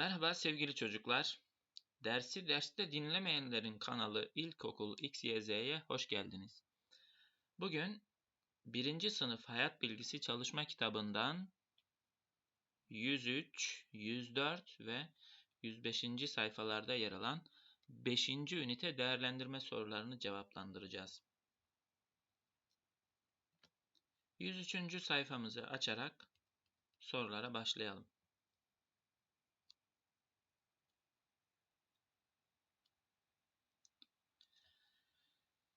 Merhaba sevgili çocuklar. Dersi derste dinlemeyenlerin kanalı İlkokul XYZ'ye hoş geldiniz. Bugün 1. sınıf hayat bilgisi çalışma kitabından 103, 104 ve 105. sayfalarda yer alan 5. ünite değerlendirme sorularını cevaplandıracağız. 103. sayfamızı açarak sorulara başlayalım.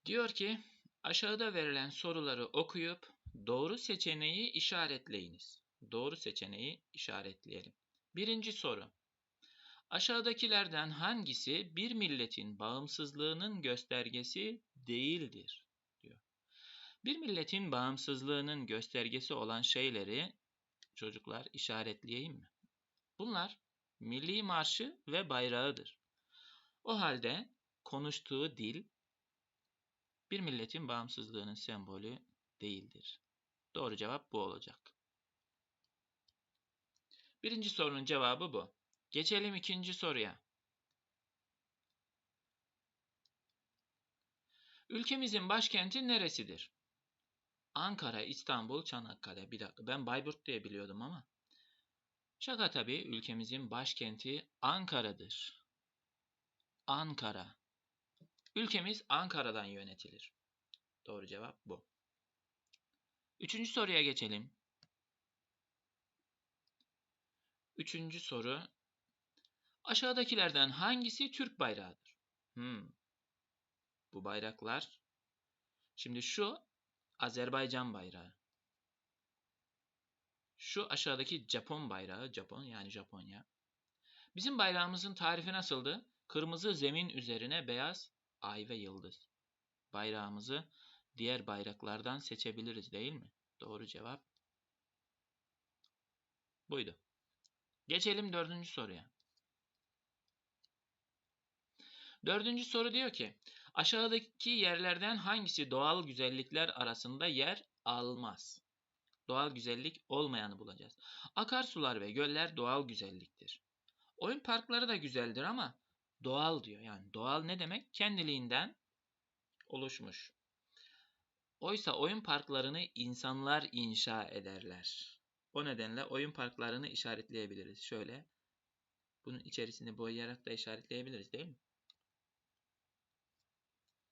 Diyor ki aşağıda verilen soruları okuyup doğru seçeneği işaretleyiniz. Doğru seçeneği işaretleyelim. Birinci soru. Aşağıdakilerden hangisi bir milletin bağımsızlığının göstergesi değildir? diyor. Bir milletin bağımsızlığının göstergesi olan şeyleri çocuklar işaretleyeyim mi? Bunlar milli marşı ve bayrağıdır. O halde konuştuğu dil bir milletin bağımsızlığının sembolü değildir. Doğru cevap bu olacak. Birinci sorunun cevabı bu. Geçelim ikinci soruya. Ülkemizin başkenti neresidir? Ankara, İstanbul, Çanakkale. Bir dakika ben Bayburt diye biliyordum ama. Şaka tabii ülkemizin başkenti Ankara'dır. Ankara. Ülkemiz Ankara'dan yönetilir. Doğru cevap bu. Üçüncü soruya geçelim. Üçüncü soru. Aşağıdakilerden hangisi Türk bayrağıdır? Hmm. Bu bayraklar. Şimdi şu Azerbaycan bayrağı. Şu aşağıdaki Japon bayrağı. Japon yani Japonya. Bizim bayrağımızın tarifi nasıldı? Kırmızı zemin üzerine beyaz ay ve yıldız. Bayrağımızı diğer bayraklardan seçebiliriz değil mi? Doğru cevap buydu. Geçelim dördüncü soruya. Dördüncü soru diyor ki aşağıdaki yerlerden hangisi doğal güzellikler arasında yer almaz? Doğal güzellik olmayanı bulacağız. Akarsular ve göller doğal güzelliktir. Oyun parkları da güzeldir ama doğal diyor. Yani doğal ne demek? Kendiliğinden oluşmuş. Oysa oyun parklarını insanlar inşa ederler. O nedenle oyun parklarını işaretleyebiliriz. Şöyle bunun içerisini boyayarak da işaretleyebiliriz değil mi?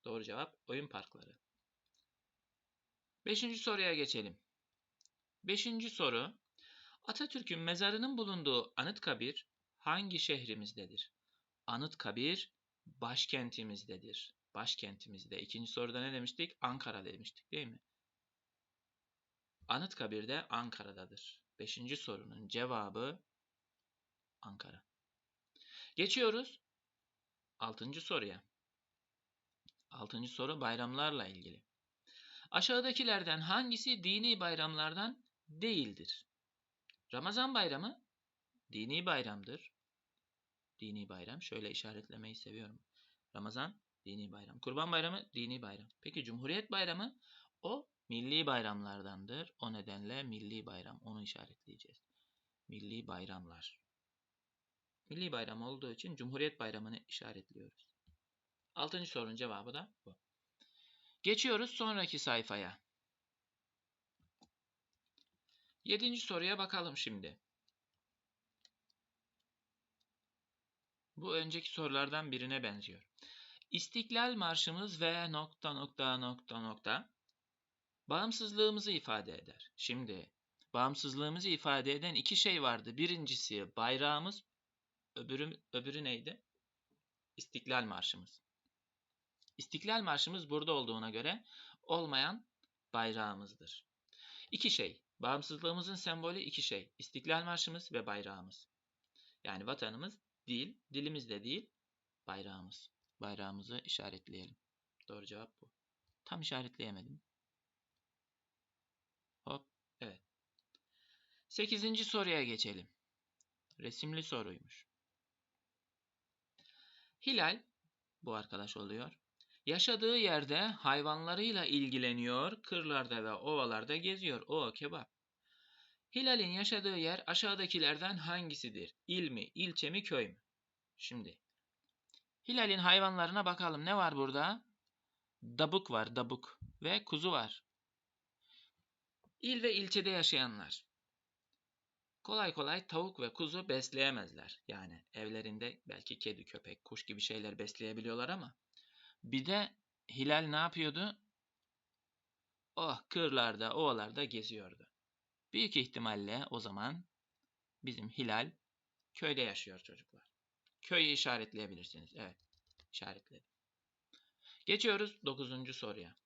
Doğru cevap oyun parkları. Beşinci soruya geçelim. Beşinci soru. Atatürk'ün mezarının bulunduğu Anıtkabir hangi şehrimizdedir? Anıtkabir başkentimizdedir. Başkentimizde. İkinci soruda ne demiştik? Ankara demiştik değil mi? Anıtkabir de Ankara'dadır. Beşinci sorunun cevabı Ankara. Geçiyoruz. Altıncı soruya. Altıncı soru bayramlarla ilgili. Aşağıdakilerden hangisi dini bayramlardan değildir? Ramazan bayramı dini bayramdır dini bayram. Şöyle işaretlemeyi seviyorum. Ramazan dini bayram. Kurban bayramı dini bayram. Peki Cumhuriyet bayramı o milli bayramlardandır. O nedenle milli bayram onu işaretleyeceğiz. Milli bayramlar. Milli bayram olduğu için Cumhuriyet bayramını işaretliyoruz. Altıncı sorunun cevabı da bu. Geçiyoruz sonraki sayfaya. Yedinci soruya bakalım şimdi. Bu önceki sorulardan birine benziyor. İstiklal Marşımız ve nokta nokta nokta nokta bağımsızlığımızı ifade eder. Şimdi bağımsızlığımızı ifade eden iki şey vardı. Birincisi bayrağımız, öbürü, öbürü neydi? İstiklal Marşımız. İstiklal Marşımız burada olduğuna göre olmayan bayrağımızdır. İki şey. Bağımsızlığımızın sembolü iki şey. İstiklal Marşımız ve bayrağımız. Yani vatanımız Dil, dilimiz de değil, bayrağımız. Bayrağımızı işaretleyelim. Doğru cevap bu. Tam işaretleyemedim. Hop, evet. Sekizinci soruya geçelim. Resimli soruymuş. Hilal, bu arkadaş oluyor. Yaşadığı yerde hayvanlarıyla ilgileniyor, kırlarda ve ovalarda geziyor. O kebap. Hilal'in yaşadığı yer aşağıdakilerden hangisidir? İl mi, ilçe mi, köy mü? Şimdi Hilal'in hayvanlarına bakalım. Ne var burada? Dabuk var, dabuk ve kuzu var. İl ve ilçede yaşayanlar. Kolay kolay tavuk ve kuzu besleyemezler. Yani evlerinde belki kedi, köpek, kuş gibi şeyler besleyebiliyorlar ama bir de Hilal ne yapıyordu? Oh kırlarda, ovalarda geziyordu. Büyük ihtimalle o zaman bizim Hilal köyde yaşıyor çocuklar. Köyü işaretleyebilirsiniz. Evet, işaretledim. Geçiyoruz 9. soruya.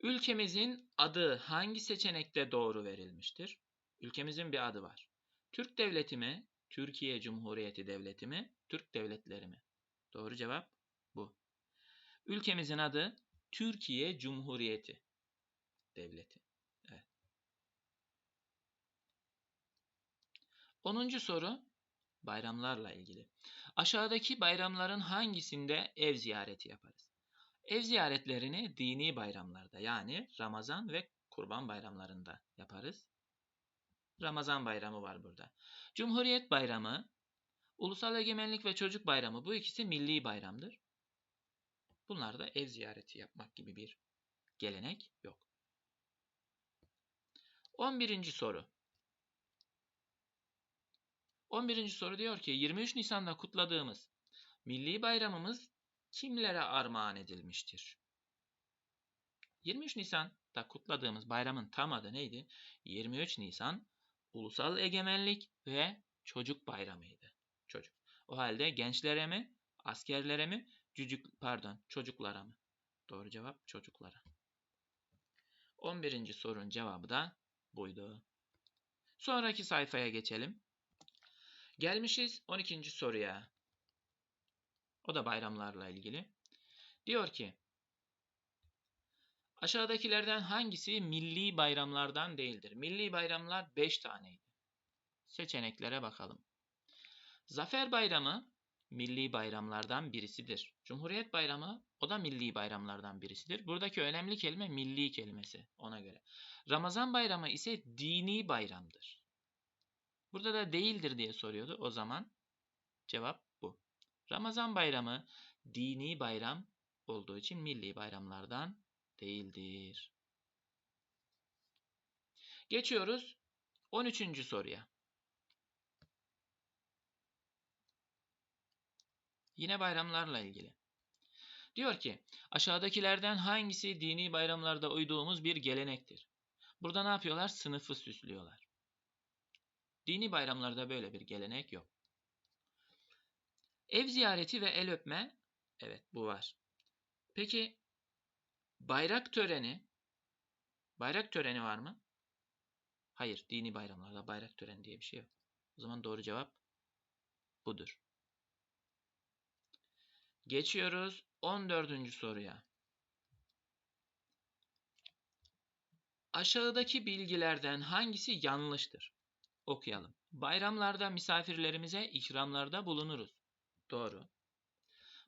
Ülkemizin adı hangi seçenekte doğru verilmiştir? Ülkemizin bir adı var. Türk Devleti mi? Türkiye Cumhuriyeti Devleti mi? Türk Devletleri mi? Doğru cevap bu. Ülkemizin adı Türkiye Cumhuriyeti Devleti. Evet. 10. soru bayramlarla ilgili. Aşağıdaki bayramların hangisinde ev ziyareti yaparız? Ev ziyaretlerini dini bayramlarda yani Ramazan ve Kurban bayramlarında yaparız. Ramazan bayramı var burada. Cumhuriyet bayramı, Ulusal Egemenlik ve Çocuk Bayramı bu ikisi milli bayramdır. Bunlarda ev ziyareti yapmak gibi bir gelenek yok. 11. soru. 11. soru diyor ki 23 Nisan'da kutladığımız milli bayramımız kimlere armağan edilmiştir? 23 Nisan'da kutladığımız bayramın tam adı neydi? 23 Nisan Ulusal Egemenlik ve Çocuk Bayramıydı. Çocuk. O halde gençlere mi, askerlere mi, cücük pardon, çocuklara mı? Doğru cevap çocuklara. 11. sorunun cevabı da buydu. Sonraki sayfaya geçelim. Gelmişiz 12. soruya. O da bayramlarla ilgili. Diyor ki Aşağıdakilerden hangisi milli bayramlardan değildir? Milli bayramlar 5 taneydi. Seçeneklere bakalım. Zafer Bayramı milli bayramlardan birisidir. Cumhuriyet Bayramı o da milli bayramlardan birisidir. Buradaki önemli kelime milli kelimesi ona göre. Ramazan Bayramı ise dini bayramdır. Burada da değildir diye soruyordu. O zaman cevap bu. Ramazan Bayramı dini bayram olduğu için milli bayramlardan değildir. Geçiyoruz 13. soruya. Yine bayramlarla ilgili. Diyor ki aşağıdakilerden hangisi dini bayramlarda uyduğumuz bir gelenektir? Burada ne yapıyorlar? Sınıfı süslüyorlar. Dini bayramlarda böyle bir gelenek yok. Ev ziyareti ve el öpme evet bu var. Peki bayrak töreni bayrak töreni var mı? Hayır, dini bayramlarda bayrak töreni diye bir şey yok. O zaman doğru cevap budur. Geçiyoruz 14. soruya. Aşağıdaki bilgilerden hangisi yanlıştır? Okuyalım. Bayramlarda misafirlerimize ikramlarda bulunuruz. Doğru.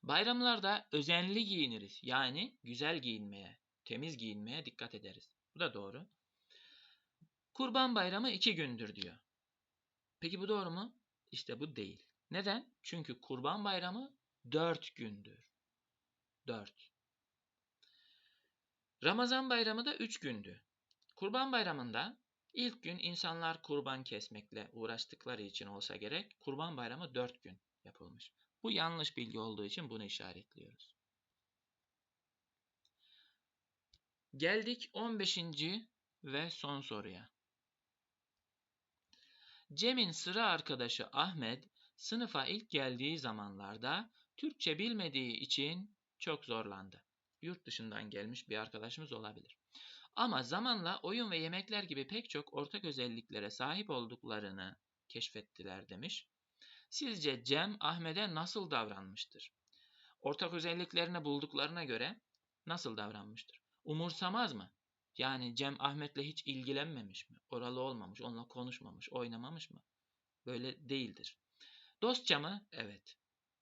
Bayramlarda özenli giyiniriz. Yani güzel giyinmeye, temiz giyinmeye dikkat ederiz. Bu da doğru. Kurban bayramı iki gündür diyor. Peki bu doğru mu? İşte bu değil. Neden? Çünkü kurban bayramı dört gündür. Dört. Ramazan bayramı da üç gündü. Kurban bayramında ilk gün insanlar kurban kesmekle uğraştıkları için olsa gerek kurban bayramı dört gün yapılmış. Bu yanlış bilgi olduğu için bunu işaretliyoruz. Geldik 15. ve son soruya. Cem'in sıra arkadaşı Ahmet sınıfa ilk geldiği zamanlarda Türkçe bilmediği için çok zorlandı. Yurt dışından gelmiş bir arkadaşımız olabilir. Ama zamanla oyun ve yemekler gibi pek çok ortak özelliklere sahip olduklarını keşfettiler demiş. Sizce Cem Ahmet'e nasıl davranmıştır? Ortak özelliklerini bulduklarına göre nasıl davranmıştır? Umursamaz mı? Yani Cem Ahmet'le hiç ilgilenmemiş mi? Oralı olmamış, onunla konuşmamış, oynamamış mı? Böyle değildir. Dostça mı? Evet.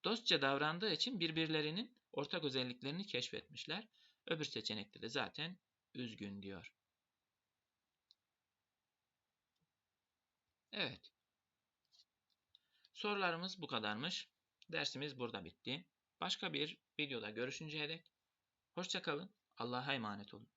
Dostça davrandığı için birbirlerinin ortak özelliklerini keşfetmişler. Öbür seçenekte de zaten üzgün diyor. Evet. Sorularımız bu kadarmış. Dersimiz burada bitti. Başka bir videoda görüşünceye dek hoşçakalın. Allah'a emanet olun.